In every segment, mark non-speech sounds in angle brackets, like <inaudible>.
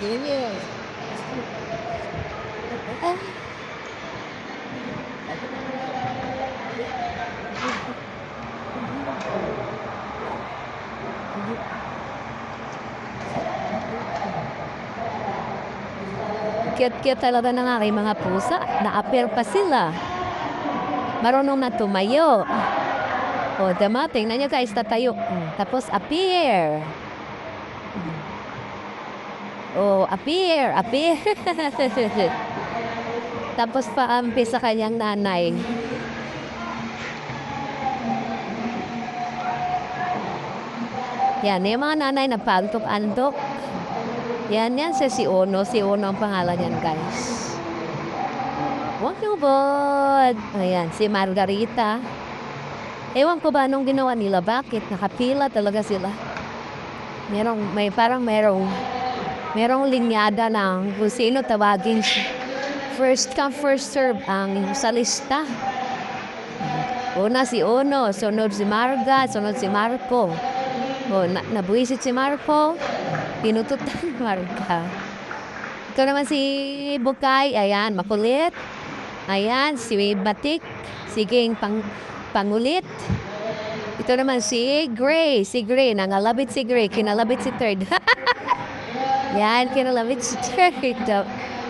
Yes. Cute-cute talaga ng aking mga pusa. Na-appear pa sila. Marunong na tumayo. O, tama, tingnan nyo guys, tatayo. Mm, Tapos, appear. Oh, appear, appear. <laughs> Tapos paampi sa kanyang nanay. Yan, yung mga nanay na pantok-antok. Yan, yan si si Ono. Si Ono ang pangalan yan, guys. Huwag niyo bod. Ayan, si Margarita. Ewan ko ba anong ginawa nila. Bakit? Nakapila talaga sila. Merong, may parang merong, merong linyada ng kung sino tawagin. First come, first serve ang sa lista. Una si Ono, sunod si Marga, sunod si Marco. O, na, nabuisit si Marco, pinututan <laughs> ni Marga. Ito naman si Bukay, ayan, makulit. Ayan, si Batik, siging pang, pangulit. Ito naman si Gray, si Gray, nangalabit si Gray, kinalabit si Third. <laughs> Si Third.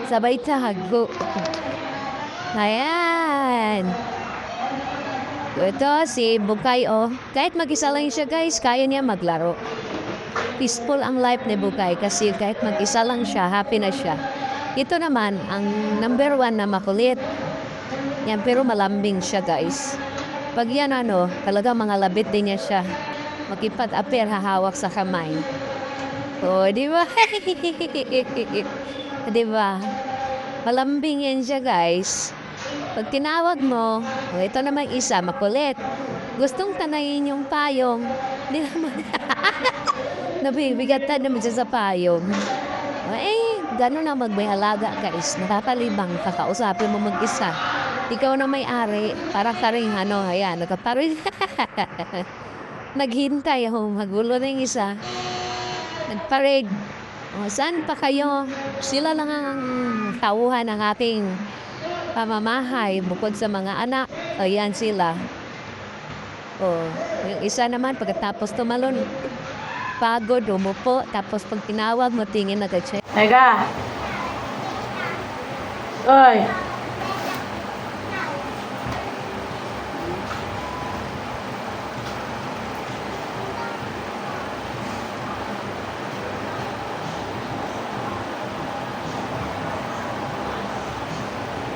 Sabay tago. Ayan. Ito, si Bukay, oh. Kahit mag-isa lang siya, guys, kaya niya maglaro. Peaceful ang life ni Bukay kasi kahit mag-isa lang siya, happy na siya. Ito naman, ang number one na makulit. Yan, pero malambing siya, guys. Pag yan, ano, talaga mga labit din siya. Makipag-appear, hahawak sa kamay. Oh, di ba? <laughs> di ba? Malambing yan siya, guys. Pag tinawag mo, oh, ito naman isa, makulit. Gustong tanayin yung payong. Di naman. <laughs> Nabibigatan naman siya sa payong. Oh, eh, gano'n na magmay alaga, guys. Nakakalibang, kakausapin mo mag-isa. Ikaw na may-ari, para ka rin, ano, ayan, nagkaparoy. <laughs> Naghintay ako, magulo na yung isa. Nagparade. O, saan pa kayo? Sila lang ang tauhan ng ating pamamahay bukod sa mga anak. Ayan sila. O, yung isa naman, pagkatapos tumalon, pagod, umupo, tapos pag tinawag mo, tingin nag-check. Teka. Oy.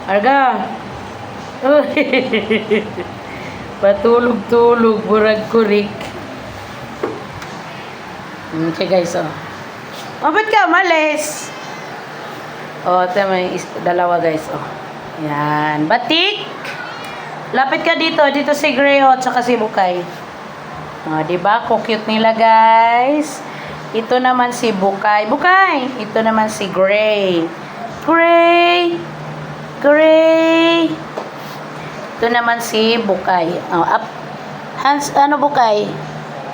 Arga. Patulog-tulog, burag kurik. Okay guys, oh. Oh, ka umalis? Oh, ito may dalawa guys, oh. Yan. Batik! Lapit ka dito. Dito si Greo at saka si Bukay. Oh, di ba? Cute nila guys. Ito naman si Bukay. Bukay! Ito naman si Gray. Gray! Gray! Ito naman si Bukay. Oh, up. Hans, ano Bukay?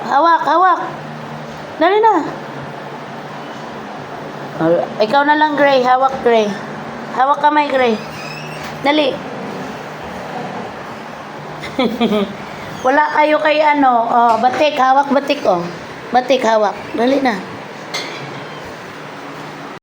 Hawak, hawak. Dali na. Oh, ikaw na lang, Gray. Hawak, Gray. Hawak kamay, Gray. Dali. <laughs> Wala kayo kay ano. Oh, batik. Hawak, batik, oh. Batik, hawak. Dali na.